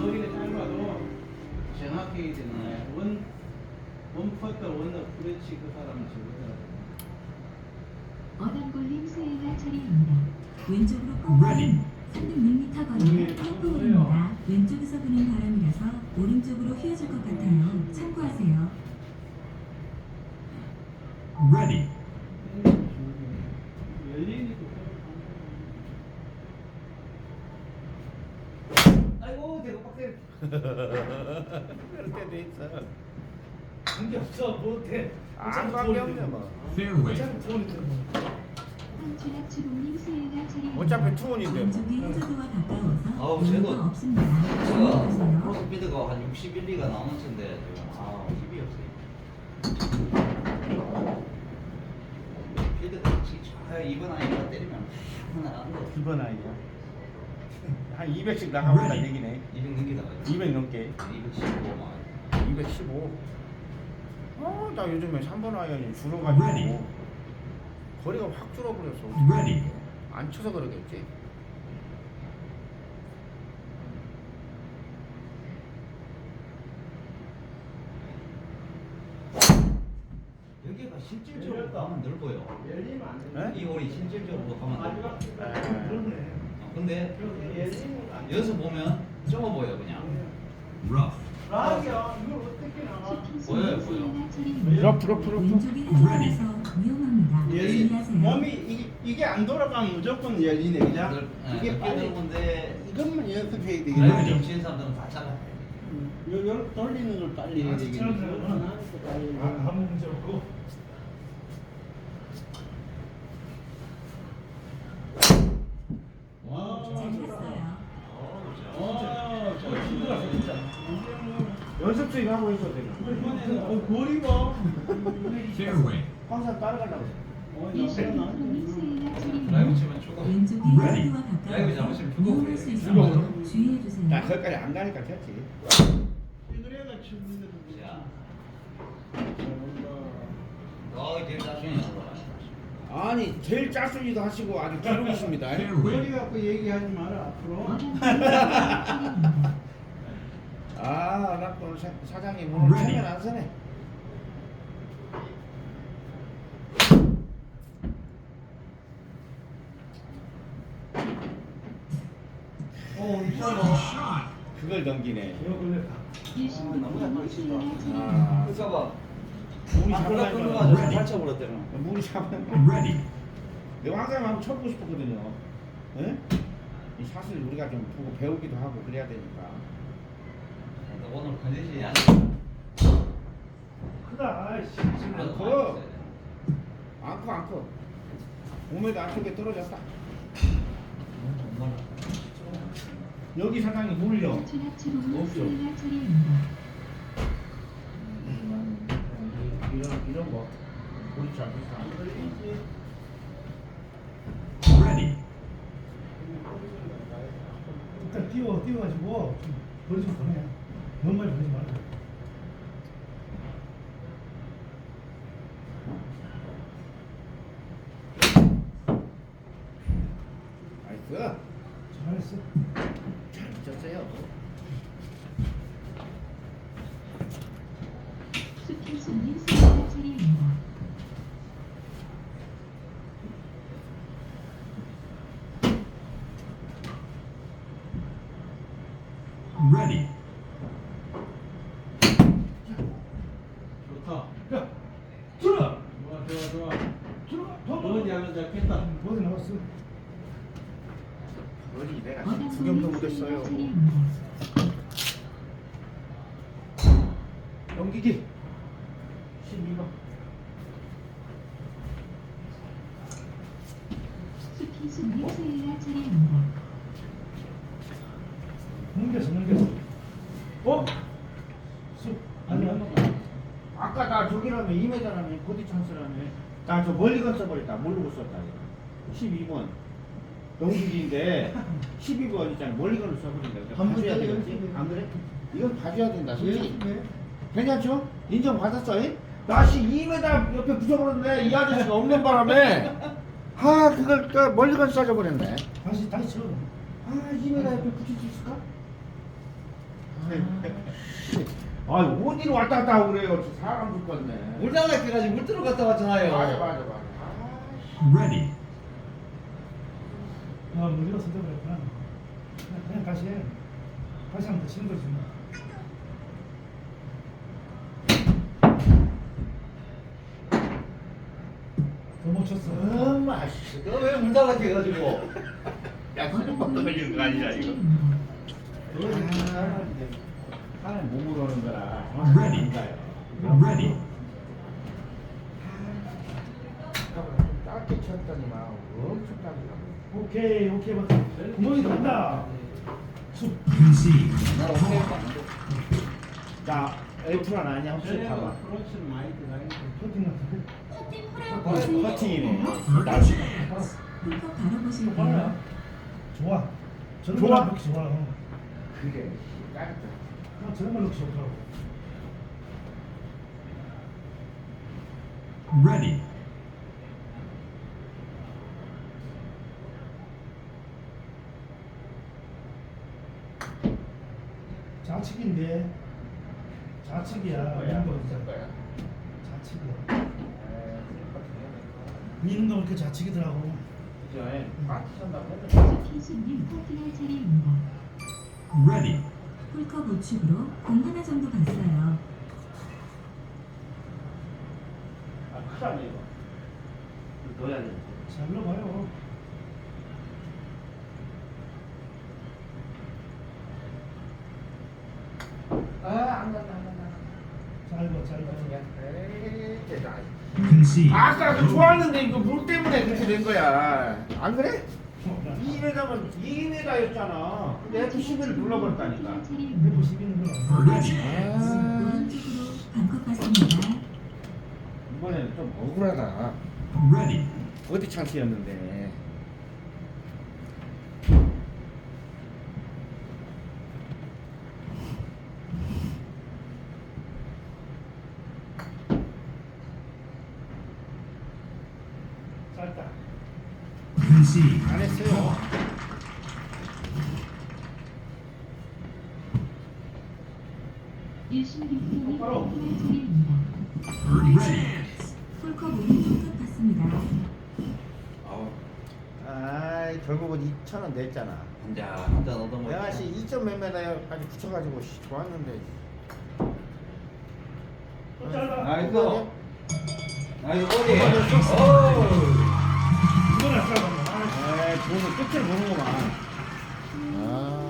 머리가 짧아도 해야 되는 원, 원 퍼터, 원 어프로치 그 사람은 저거더라고. 어담골림 수행할 차례입니다. 왼쪽으로. 꺾어는 306m 거리의 턱부분입니다. 왼쪽에서 부는 바람이라서 오른쪽으로 휘어질 것 같아요. 참고하세요. Ready. 열리니까 아이고 그럴 때도 있어. 관계 없어 못해. 안 관계 없네 뭐. 차례입니다. 어차피 투혼인데 뭐. 아우, 쟤도-. 제가. 크로스피드가 한 61, 2가 나오는 차인데 지금 아 힘이 없어요. 필드가 쫙 이번 아이가 때리면 하나 안 돼. 이번 아이야. 한 200씩 나가보다 Ready. 얘기네. 200 넘기다가 200 넘게. 215 막. 215. 어, 나 요즘에 3번 아이언이. 줄어가지고 거리가 확 줄어버렸어. Ready. 안 쳐서 그러겠지. 여기가 실질적으로 가면 넓어요. 네? 이 홀이 실질적으로 가면 넓어. 에. 어, 근데. 여기서 보면 좁아 보여 그냥. Rough. 락이야, 이걸 어떻게 나가? 보여요, 보여. 수행할 차례입니다. 러프, 러프, 러프. 왼쪽이 해저도라서 위험합니다. 열리, 주의하세요. 몸이 이게, 이게 안 돌아가면 무조건 열리네, 그죠? 넓- 예, 이게 넓게 빨리 넓은데 이것만 연습해야 라이브 되겠네. 정치인 사람들은 다 잘라. 요, 요 돌리는 걸 빨리 해야 되겠네. 하나하나 빨리 해야 돼. 한문 적고 와, 잘 탔어요. 와, 저 힘들었어, 진짜. 이제 뭐, 연습 수익 하고 있어 내가. 이번에는 어, 거리가. Fairway. 항상 따라가려고. 어, 수행할 라이브. 치면 죽어. 왼쪽이 Ready. 해저도와 라이브 가까워서 잘못하면 죽어 위험할. 수 버려. 주의해주세요. 나 거기까지 안 가니까 됐지. 이들애가 치는데도 자. 어, 되게 자신이 나와. 아니 제일 짤순이도 하시고 아주 기록이십니다. Fairway. 거리 갖고 얘기하지 마라 앞으로. 아, 나또 사장님 오늘 Ready. 체면 안 서네. 어, Shot. 그걸 넘기네. 이거 수행할 아, 차례입니다. 그러니까 봐. 물이 아, 그거 잡아가지고 끊어가지고 Ready. 살쳐버렸대는. 물이 잡아. Ready. 내가 항상 한번 쳐보고 싶었거든요. 예? 이 사실 우리가 좀 보고 배우기도 하고 그래야 되니까. 오늘 컨디션이 안 좋아. 크다. 아이씨. 많이 있어야 돼. 안커 안커. 5m 안쪽에 떨어졌다. 정말. 여기 사장이 차례입니다. 이런 이런 거. 우리 잘 비슷한. Ready. 일단 띄워 띄워가지고 좀 거리 좀 보내. 많이 보내지 말고. 나이스. 잘했어. 잘 붙였어요. 수필수님 수행할 차례입니다. Ready. 좋다. 야, 들어. 좋아, 좋아, 좋아. 들어. 더 어디 하면 잡겠다. 어디 나왔어? 어디 내가 어담골림 구경도 못했어요. 넘기기. 12번. 수필수님 수행할 차례입니다. 넘겼어 넘겼어. 어? 쑥. 아니 안 넘어. 아까 나 저기라면 2m라면 버디 찬스라면 나저 멀리 건 써버렸다 모르고 썼다 이거 12번 영국인데 12번 있잖아 멀리 건을 써버린다 때려, 되겠지 연습해. 안 그래? 이건 봐줘야 된다 솔직히 왜? 괜찮죠? 인정받았어 잉? 나씨 2m 옆에 붙여버렸네 이 아저씨가 없는 바람에 아 그걸 그 멀리 건 써줘버렸네 다시 다시 쳐. 아 2m 옆에 붙일 수 있을까? 씨. 아 어디로 왔다 갔다 하고 그래요 저 사람 죽겠네 물 달라 해가지고 물 들어갔다 왔잖아요. 맞아 맞아 맞아 Ready. 아, 무리가 선택을 했구나. 그냥, 그냥 다시 해. 다시 더 치는 거지. 뭐. 더못 쳤어. 엄마 씨 너왜물 달라해가지고? 야, 그거 걸리는 거 아니야, 이거? 하나님 몸으로 하는 거라. Ready. Ready. 짧게 쳤더니만 엄청 가고. 오케이, 오케이, 맞다. 구멍이 간다. 숲. 나 봤는데. 자, F란 아니야? 혹시 봐봐. 많이 같은데. 커팅 어, 커팅이네. 바로 보실게요. 좋아. 저런 좋아? 걸 넣기 좋아. 어. 그래. 짧게. 아, 저런 걸 넣기 좋더라고. Ready. 좌측인데. 좌측이야. 거쓸 거야. 좌측이야. 미는 거 이렇게 좌측이더라고. 그죠? 했는데. 차례입니다. Ready. 홀컵 우측으로 공 하나 정도 갔어요. 아, 크다, 이거. 넣어야 돼. 잘 넣어봐요. 간다. 에이. 아까 그 좋았는데 이거 물 때문에 그렇게 된 거야. 안 그래? 2m면 2m였잖아. 근데 F11을 눌러버렸다니까. 커팅할 차례입니다. 190 있는 거. First chance. 오른쪽으로 반컵 갔습니다. 이번에는 좀 억울하다. 어디 찬스였는데. 짧다. Concede. 안 했어요. 일심기분이 똑바로. 커팅할 차례입니다. Third chance. 홀컵 오른쪽 끝 갔습니다. 아우. 아이, 결국은 2,000원 냈잖아. 한잔 한잔 얻어 먹. 내가 씨 2점 몇 메다까지 붙여가지고 씨, 좋았는데. 또. 나이스. 이거지? 아이 어디? 이건 안 짧아. 아, 보는 끝을 보는구만. 아.